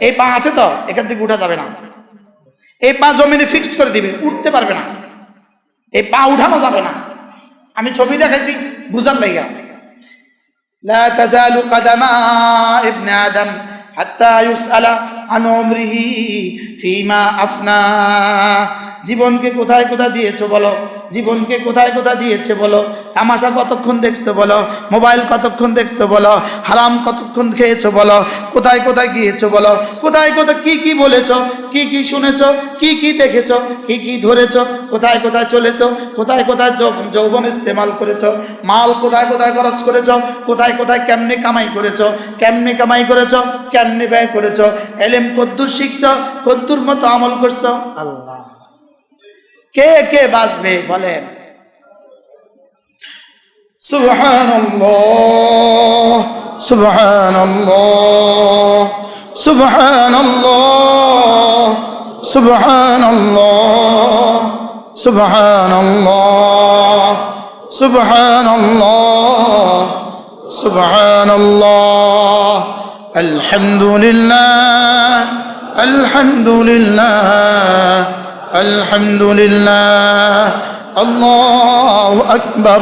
এই পা আছে তো এখান থেকে উঠা যাবে না এই পা জমিনে ফিক্স করে দিবে উঠতে পারবে না এই পা উঠানো যাবে না আমি ছবি দেখাইছি বুঝার লাইগা لا تزال قدما ابن آدم حتى يسأل عن عمره فيما أفنى জীবনকে কোথায় কোথায় দিয়েছো বলো জীবনকে কোথায় কোথায় দিয়েছে বলো তামাশা কতক্ষণ দেখছ বলো? মোবাইল কতক্ষণ দেখছ বলো? হারাম কতক্ষণ খেয়েছো বলো? কোথায় কোথায় গিয়েছো বলো? কোথায় কোথায় কি কি বলেছ? কি কি শুনেছো? কি কি দেখেছ? কি কি ধরেছো? কোথায় কোথায় চলেছো? কোথায় কোথায় যৌবন ইস্তেমাল করেছ? মাল কোথায় কোথায় খরচ করেছ? কোথায় কোথায় কেমনে কামাই করেছ? কেমনে কামাই করেছ? কেমনে ব্যয় করেছ? এলেম কদ্দুর শিখছো? কদ্দুর মতো আমল করছ? আল্লাহ। কে কে বাঁচবে বলেন? سبحان الله سبحان الله سبحان الله سبحان الله سبحان الله سبحان الله سبحان الله الحمد لله الحمد لله الحمد لله الله أكبر.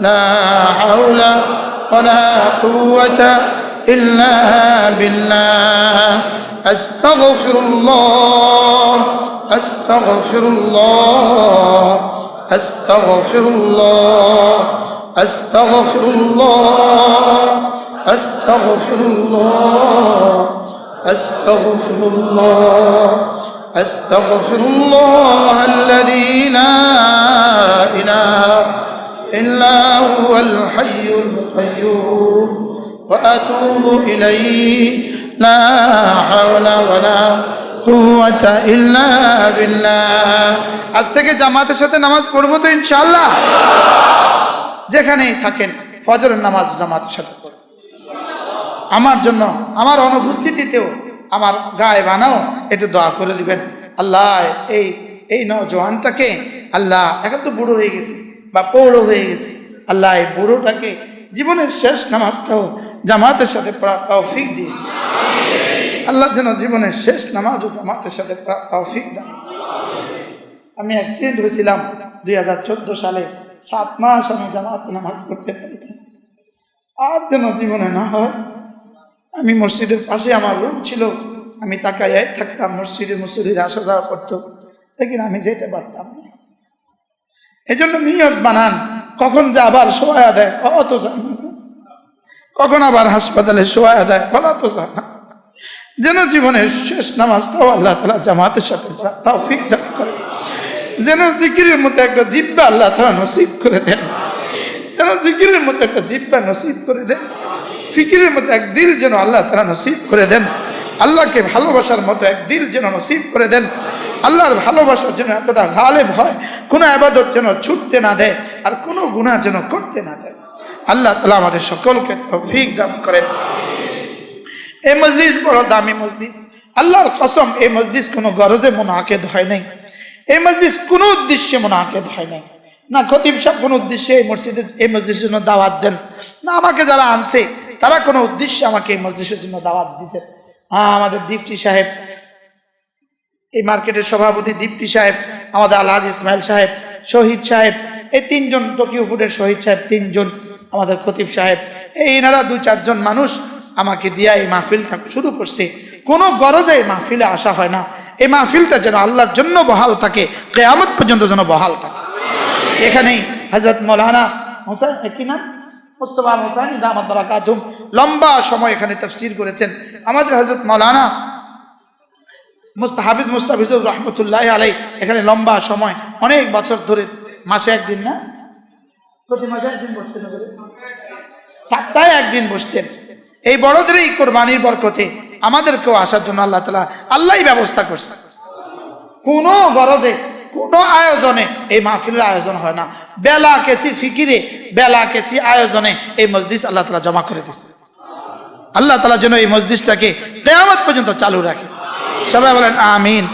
لا حول ولا قوة إلا بالله. أستغفر الله أستغفر الله أستغفر الله أستغفر الله أستغفر الله أستغفر الله أستغفر الله الذي لا إله إلا هو الحي القيوم وأتوب إليه لا حول ولا قوة إلا بالله আজ থেকে জামাতের সাথে নামাজ পড়বো তো ইনশাআল্লাহ যেখানেই থাকেন ফজরের নামাজ জামাতের সাথে পড়বেন আমার জন্য আমার অনুপস্থিতিতেও আমার গায়ে বানাও একটু দোয়া করে দিবেন আল্লাহ এই এই নজওয়ানটাকে আল্লাহ এখন তো বুড়ো হয়ে গেছি বা পৌড়ো হয়ে গেছি। আল্লাহ এই বুড়োটাকে জীবনের শেষ নামাজটাও জামাতের সাথে পড়ার তৌফিক দিয়ে আল্লাহ যেন জীবনের শেষ নামাজও জামাতের সাথে পড়ার তৌফিক দেন। আমি অ্যাক্সিডেন্ট হয়েছিলাম দুই হাজার চোদ্দ সালে। সাত মাস আমি জামাতে নামাজ পড়তে পারি আর যেন জীবনে না হয়, আমি মসজিদের পাশে আমার রুম ছিল। আমি তাকাই থাকতাম, মসজিদে মুসুরির আসা যাওয়া করতো। লেকিন আমি যেতে পারতাম না। এই জন্য নিয়ত বানান। কখন যে আবার সোয়া দেয় অত জান কখন আবার হাসপাতালে সোয়া দেয় বলা তো জান না। যেন জীবনের শেষ নামাজটাও আল্লাহ তালা জামাতের সাথে তাও বিজ্ঞান করে। যেন জিকিরের মধ্যে একটা জিব্বা আল্লাহ তালা নসিব করে দেন। যেন জিকিরের মধ্যে একটা জিব্বা নসিব করে দেন। ফিকিরের মধ্যে এক দিল যেন আল্লাহ তারা নসিব করে দেন। আল্লাহকে ভালোবাসার মতো এক দিল যেন নসিব করে দেন। আল্লাহর ভালোবাসা যেন এতটা গালেব হয়, কোনো আবাদত যেন ছুটতে না দেয়, আর কোনো গুণা যেন করতে না দেয়। আল্লাহ তালা আমাদের সকলকে তৌফিক দান করেন। এই মসজিদ বড় দামি মসজিদ আল্লাহর কসম এই মসজিদ কোনো গরজে মোনাকেদ হয় নাই। এই মসজিদ কোনো উদ্দেশ্যে মোনাকেদ হয় নাই। না খতিব সাহেব কোনো উদ্দেশ্যে এই মসজিদে, এই মসজিদের জন্য দাওয়াত দেন। না আমাকে যারা আনছে, তারা কোনো উদ্দেশ্যে আমাকে এই মসজিদের জন্য দাওয়াত দিছে। হ্যাঁ আমাদের দীপ্তি সাহেব এই মার্কেটের সভাপতি দীপ্তি সাহেব, আমাদের আলহাজ ইসমাইল সাহেব, শহীদ সাহেব, এই তিনজন টোকিও ফুডের শহীদ সাহেব, তিনজন আমাদের খতিব সাহেব, এই এনারা দু চারজন মানুষ আমাকে দিয়া এই মাহফিলটা শুরু করছে। কোনো গরজে এই মাহফিলে আসা হয় না। এই মাহফিলটা যেন আল্লাহর জন্য বহাল থাকে, কেয়ামত পর্যন্ত যেন বহাল থাকে। এখানেই হজরত মৌলানা হোসেন কি নাম? মোস্তফা হোসেন দামাত লম্বা সময় এখানে তফসির করেছেন। আমাদের হজরত মৌলানা মুস্তা হাফিজ মুস্তাফিজুর রহমতুল্লাহ আলাই এখানে লম্বা সময়, অনেক বছর ধরে, মাসে একদিন না? প্রতি মাসে একদিন বসতেন। সপ্তাহে একদিন বসতেন। এই বড়দের এই কোরবানির বরকতে আমাদেরকেও আসার জন্য আল্লাহ তালা আল্লাহই ব্যবস্থা করছে। কোনো গরজে, কোনো আয়োজনে এই মাহফিলের আয়োজন হয় না। বেলা কেসি ফিকিরে, বেলা কেসি আয়োজনে এই মসজিদ আল্লাহ তালা জমা করে দিচ্ছে আল্লাহ তালা যেন এই মসজিদটাকে কেয়ামত পর্যন্ত চালু রাখে। সবাই বলেন আমিন।